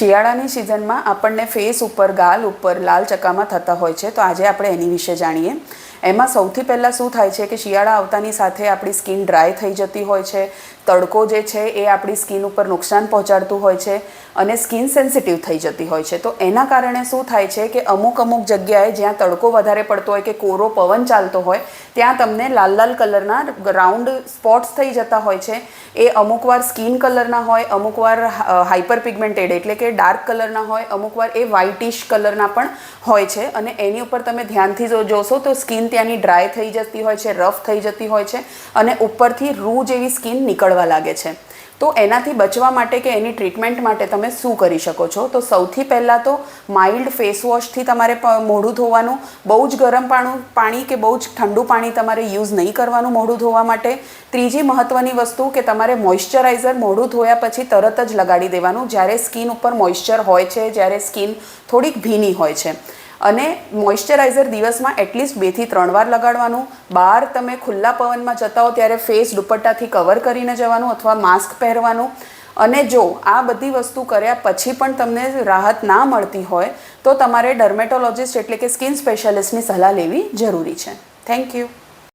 શિયાળાની સિઝનમાં આપણને ફેસ ઉપર, ગાલ ઉપર લાલ ચકામાં થતા હોય છે. તો આજે આપણે એની વિશે જાણીએ. એમાં સૌથી પહેલાં શું થાય છે કે શિયાળા આવતાની સાથે આપણી સ્કિન ડ્રાય થઈ જતી હોય છે. તડકો જે છે એ આપણી સ્કિન ઉપર નુકસાન પહોંચાડતું હોય છે અને સ્કિન સેન્સિટિવ થઈ જતી હોય છે. તો એના કારણે શું થાય છે કે અમુક અમુક જગ્યાએ જ્યાં તડકો વધારે પડતો હોય કે કોરો પવન ચાલતો હોય, ત્યાં તમને લાલ લાલ કલરના રાઉન્ડ સ્પોટ્સ થઈ જતા હોય છે. એ અમુક વાર સ્કિન કલરના હોય, અમુક વાર હાઇપર પિગમેન્ટેડ એટલે કે ડાર્ક કલરના હોય, અમુક વાર એ વ્હાઇટિશ કલરના પણ હોય છે. અને એની ઉપર તમે ધ્યાનથી જો જોશો તો સ્કિન ત્યાંની ડ્રાય થઈ જતી હોય છે રફ થઈ જતી હોય છે અને ઉપરથી રૂ જેવી સ્કિન નીકળવા લાગે છે. તો એનાથી બચવા માટે કે એની ટ્રીટમેન્ટ માટે તમે શું કરી શકો છો? તો સૌથી પહેલાં તો માઇલ્ડ ફેસ વોશથી તમારે મોઢું ધોવાનું, બહુ જ ગરમ પાણું, પાણી કે બહુ જ ઠંડુ પાણી તમારે યુઝ નહીં કરવાનું મોઢું ધોવા માટે. ત્રીજી મહત્ત્વની વસ્તુ કે તમારે મોઇશ્ચરાઇઝર મોઢું ધોયા પછી તરત જ લગાડી દેવાનું. જ્યારે સ્કિન ઉપર મોઇશ્ચર હોય છે, જ્યારે સ્કિન થોડીક ભીની હોય છે. અને મોઇશ્ચરાઇઝર દિવસમાં એટલીસ્ટ બેથી ત્રણ વાર લગાડવાનું. બહાર તમે ખુલ્લા પવનમાં જતા હો ત્યારે ફેસ દુપટ્ટાથી કવર કરીને જવાનું અથવા માસ્ક પહેરવાનું. અને જો આ બધી વસ્તુ કર્યા પછી પણ તમને રાહત ના મળતી હોય, તો તમારે ડર્મેટોલોજિસ્ટ એટલે કે સ્કિન સ્પેશિયાલિસ્ટની સલાહ લેવી જરૂરી છે. Thank you